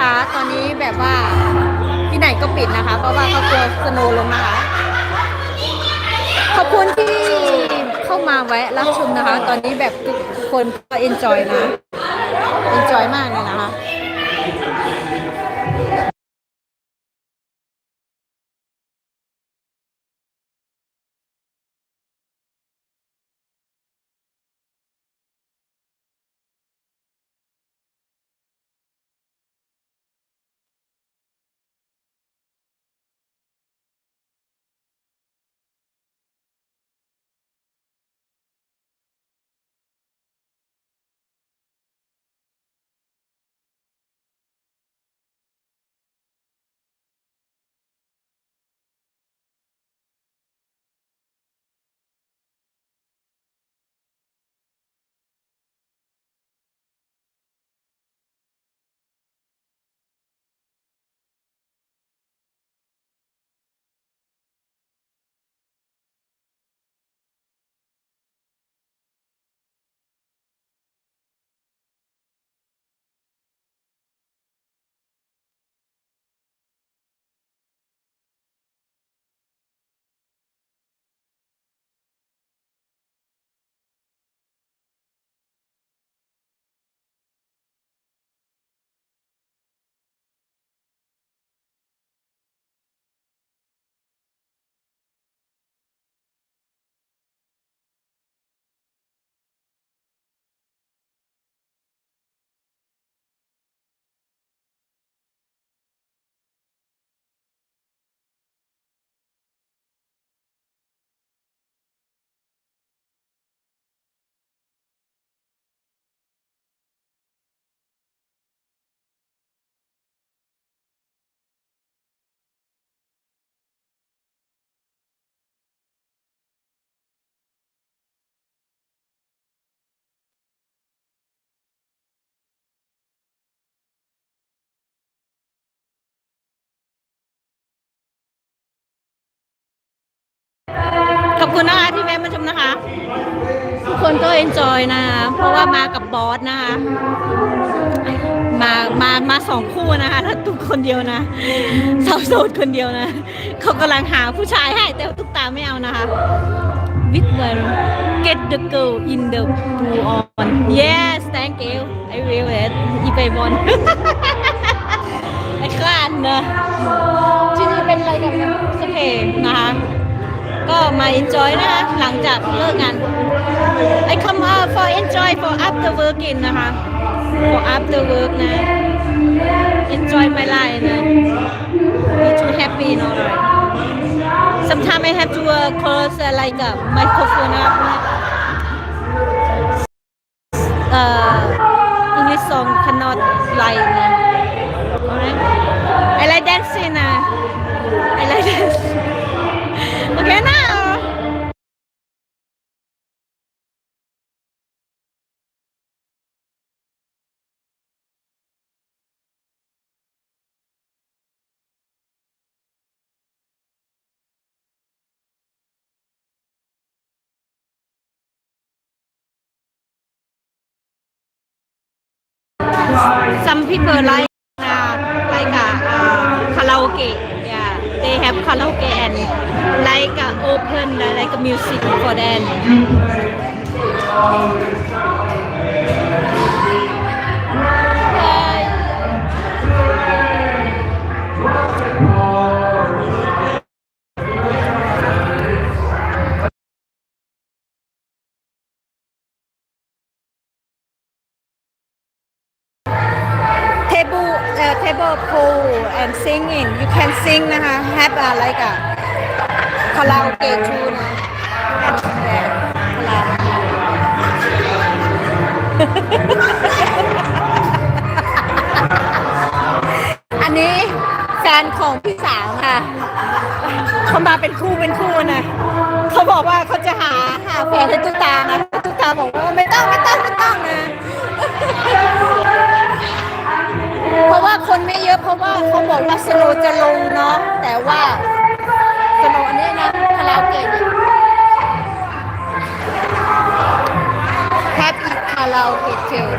นะคะ ตอนนี้แบบว่าที่ไหนก็ปิดนะคะ เพราะว่าเขากลัวสโนว์ลงนะคะ ขอบคุณที่เข้ามาแวะรับชมนะคะ ตอนนี้แบบทุกคนก็เอนจอยนะเอนจอยมากเลยนะคะ คุณนะคะที่แวะมาชมนะคะ ทุกคนก็เอนจอยนะคะ เพราะว่ามากับบอสนะคะ มามามาสองคู่นะคะถ้าตุ๊กคนเดียวนะสาวโสดคนเดียวนะเขากำลังหาผู้ชายให้แต่ตุ๊กตาไม่เอานะคะ with well get the girl in the pool on yes thank you I will it if I want ไอ้ข้านนะที่นี่เป็นอะไรกันนะโอเคนะคะ ก็มา enjoy นะคะ หลังจากเลิกงาน I come out for enjoy for after working นะคะ for after work นะ enjoy my life นะ be too happy เนอะ sometimes I have to uh, close uh, like a microphone up uh, English song cannot like alright I like dancing uh, I like dancing okay now some people like uh, like uh, uh, karaoke yeah they have karaoke and open uh, like music for them table uh, table pool and singing you can sing นะคะ have a like a karaoke too นะ Yeah, karaoke อันนี้แฟนของพี่สาวค่ะ เขามาเป็นคู่เป็นคู่นะ เขาบอกว่าเขาจะหาหาแฟนให้ตุ๊กตานะตุ๊กตาบอกว่าไม่ต้องไม่ต้องไม่ต้องนะ เพราะว่าคนไม่เยอะเพราะว่าเขาบอกว่าสโลจะลงเนาะแต่ว่า สโนอันนี้นะคาราโอเกะเนี่ยแฮปปี้คาราโอเกะเทล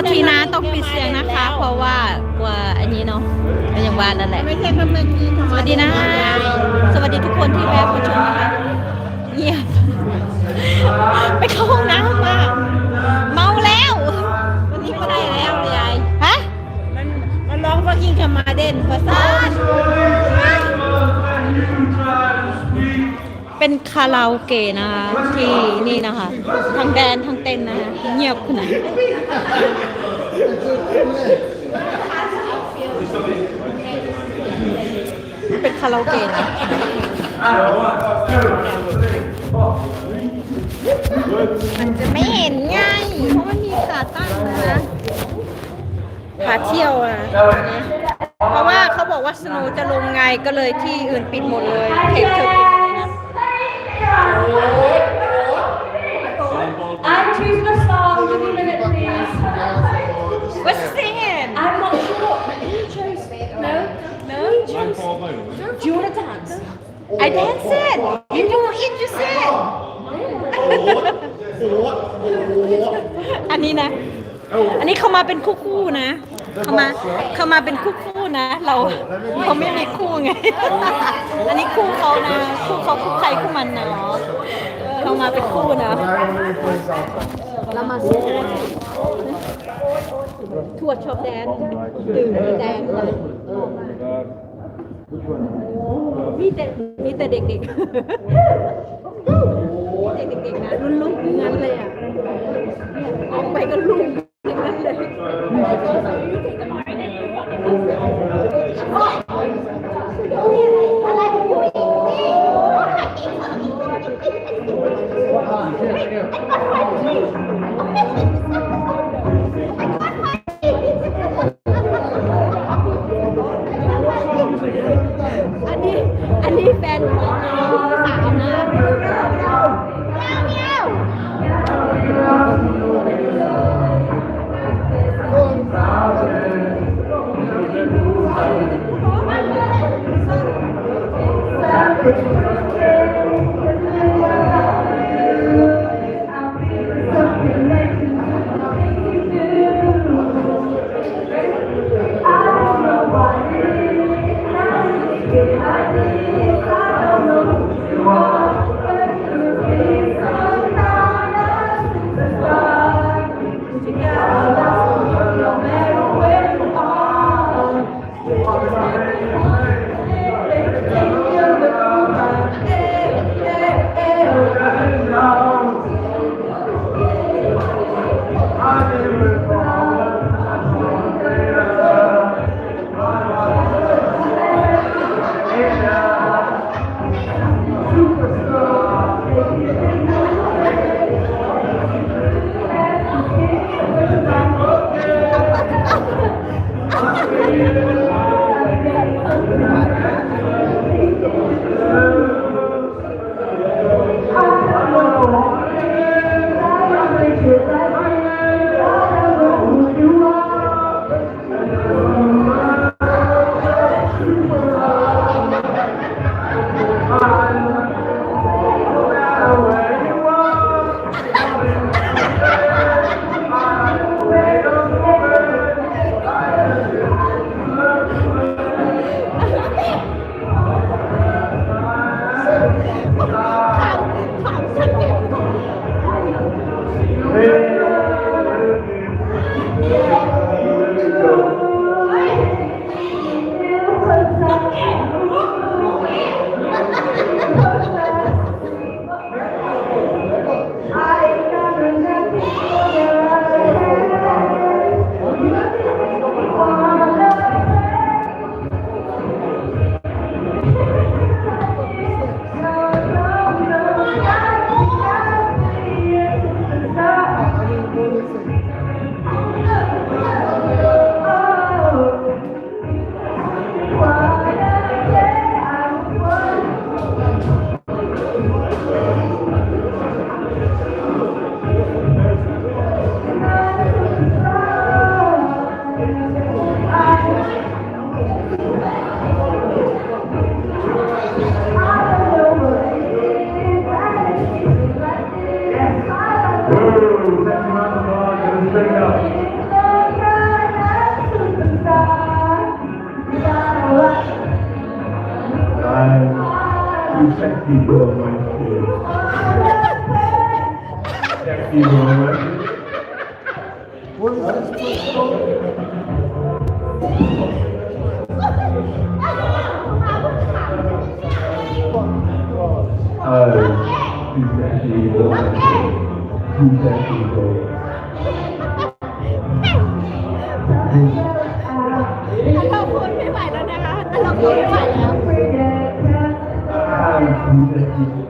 ษทีนะต้องปิดเสียงนะคะ เพราะว่ากว่าอันนี้เนาะก็ยังว่านั่นแหละ ไม่ใช่เมื่อกี้สวัสดีนะ สวัสดีทุกคนที่แวะมาชมนะคะเงียบไปเข้าห้องน้ำมาเมาแล้ววันนี้ก็ได้แล้วเลยายฮะมันมันร้องฟักกิ้งคามาเด่นภาษา เป็นคาราโอเกะนะคะที่นี่นะคะทั้งแดนทั้งเต้นนะคะเงียบขนาดเป็นคาราโอเกะนะมันจะไม่เห็นไงเพราะมันมีขาตั้งนะขาเที่ยวอะเพราะว่าเขาบอกว่าสโนว์จะลงไงก็เลยที่อื่นปิดหมดเลยเทปเธอ I dance it you do it you said อันนี้นะ อันนี้เขามาเป็นคู่คู่ๆนะเขามาเขามาเป็นคู่คู่ๆนะ เราเขาไม่มีคู่ไง อันนี้คู่เขานะ คู่เขาคู่ใครคู่มันเนาะเขามาเป็นคู่นะเรามาสู้ทวดชอบแดนตื่นแดนเลย มีแต่มีแต่เด็กๆมีแต่เด็กๆนะรุ่นลูกงั้นเลยอะออกไปก็ลูกทั้งนั้นเลย Thank เราพูดไม่ไหวแล้วนะคะเราพูดไม่ไหวแล้ว um.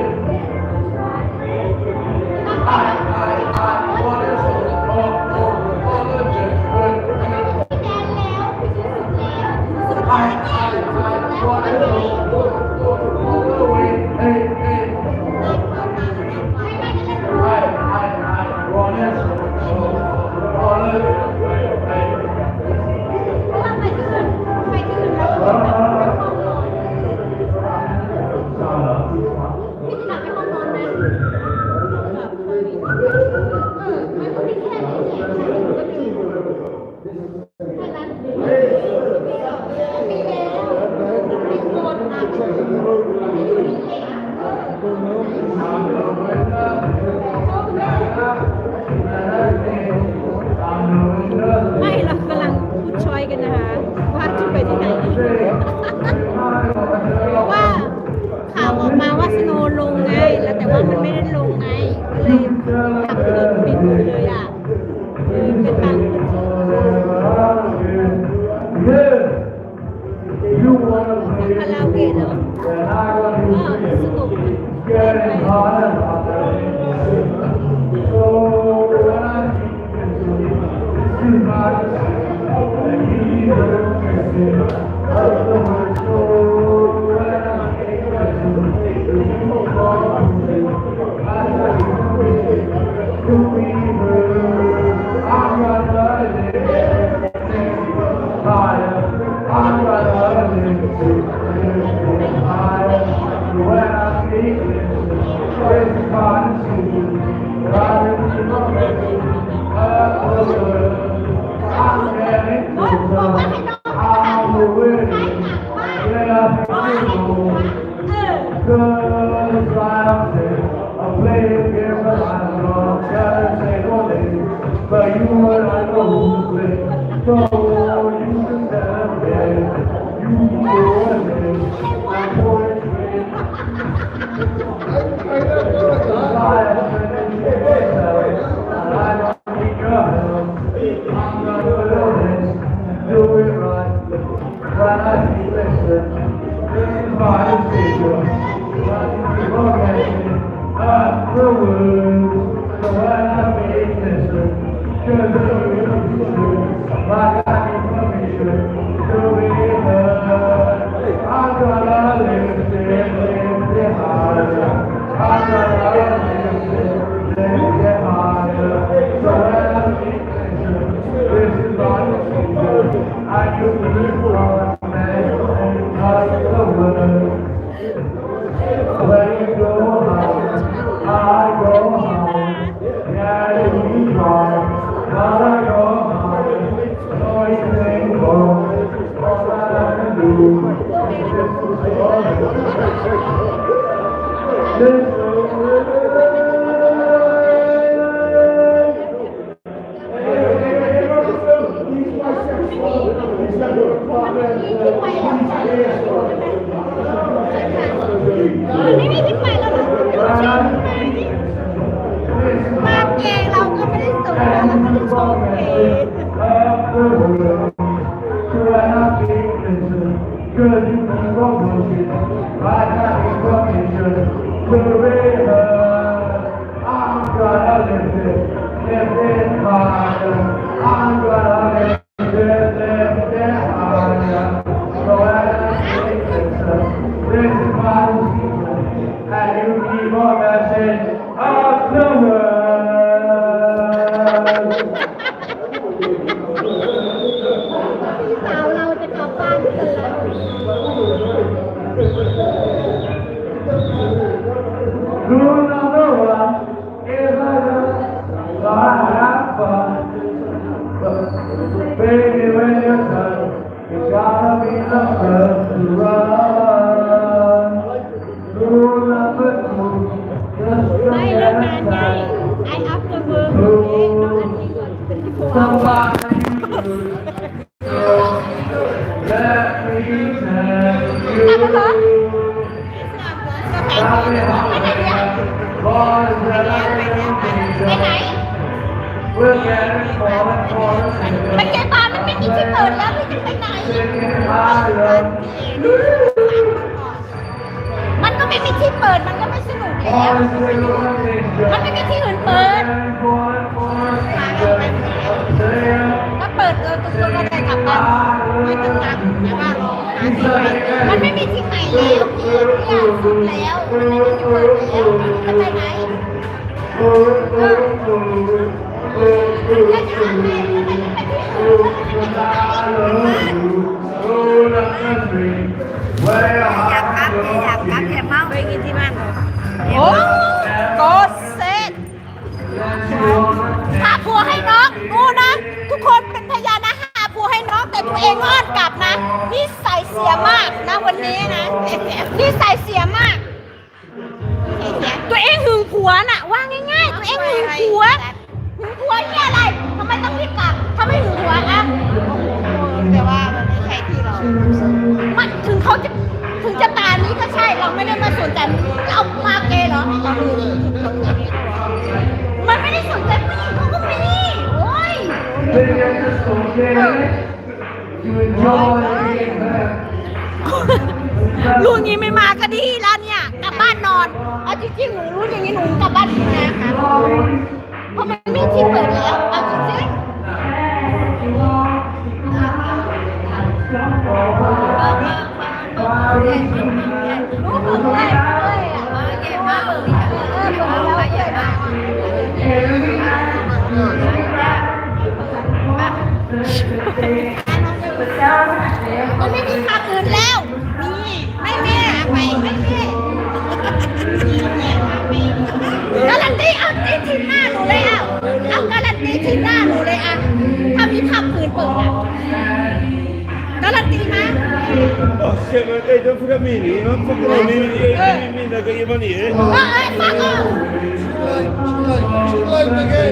Yeah. Yeah. Good, อย่าเมาไปกินที่บ้านโอ้โกเซตหาผัวให้น้องดูนะ ทุกคนเป็นพยานนะหาผัวให้น้องแต่ตัวเองอ้อนกลับนะนี่ใส่เสียมากนะวันนี้นะนี่ใส่เสียมาก ตัวเองหึงผัวน่ะ ว่าง่ายๆ ตัวเองหึงผัวหึงผัวเนี่ยอะไรทำไมต้องรีบกลับถ้าไม่หึงผัวอะแต่ว่ามันไม่ใช่ที่เรามันถึงเขาจะ ถึงจะตานี้ก็ใช่เราไม่ได้มาสนใจเรามาเกย์เหรอเราดูดิมันไม่ได้สนใจผู้หญิงเขาก็มีโอ้ย รู้อย่างนี้ไม่มาก็ดีแล้วเนี่ยกลับบ้านนอนเอาจริงๆหนูรู้อย่างนี้หนูกลับบ้านนะคะเพราะมันไม่ที่เปิดแล้วเอาจริงๆ รู้ Oscar, ma dai, dopo cammini, non proprio mi mi mi da che io mani, eh? เออเออฟังเออ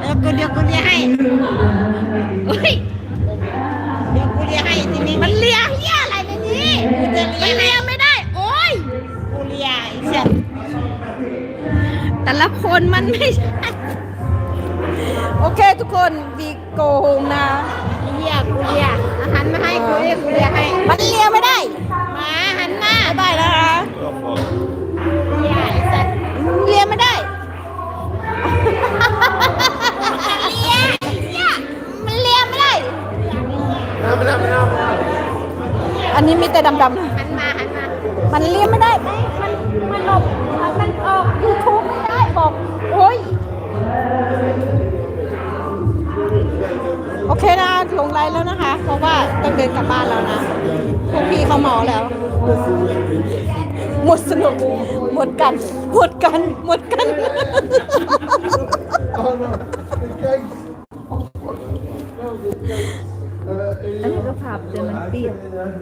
เออกูเดี๋ยวกูเลียให้เฮ้ยเดี๋ยวกูเลียให้ทีนี้มันเลียเฮียอะไรในนี้มันเลียไม่ได้ โอ้ยกูเลียไอ้เสียแต่ละคนมันไม่ใช่ โอเคทุกคนบีโกงนะ เลียกูเลียอาหารมาให้กูเลียกูเลียให้มันเลียไม่ได้มาหันมาบ๊ายบายนะคะเลียไอ้สัตว์เลียไม่ได้เลียเลียมันเลียไม่ได้อันนี้มีแต่ดำหันมาหันมาๆมันเลียไม่ได้ไหมมันมันหลบมันออกยูทูบไม่ได้บอกโอ้ยโอเคนะ ลงไลน์แล้วนะคะ เพราะว่าต้องเดินกลับบ้านแล้วนะ พวกพี่เขาเมาแล้ว หมดสนุก หมดกัน หมดกัน หมดกัน อันนี้ก็ผับแต่มันปิด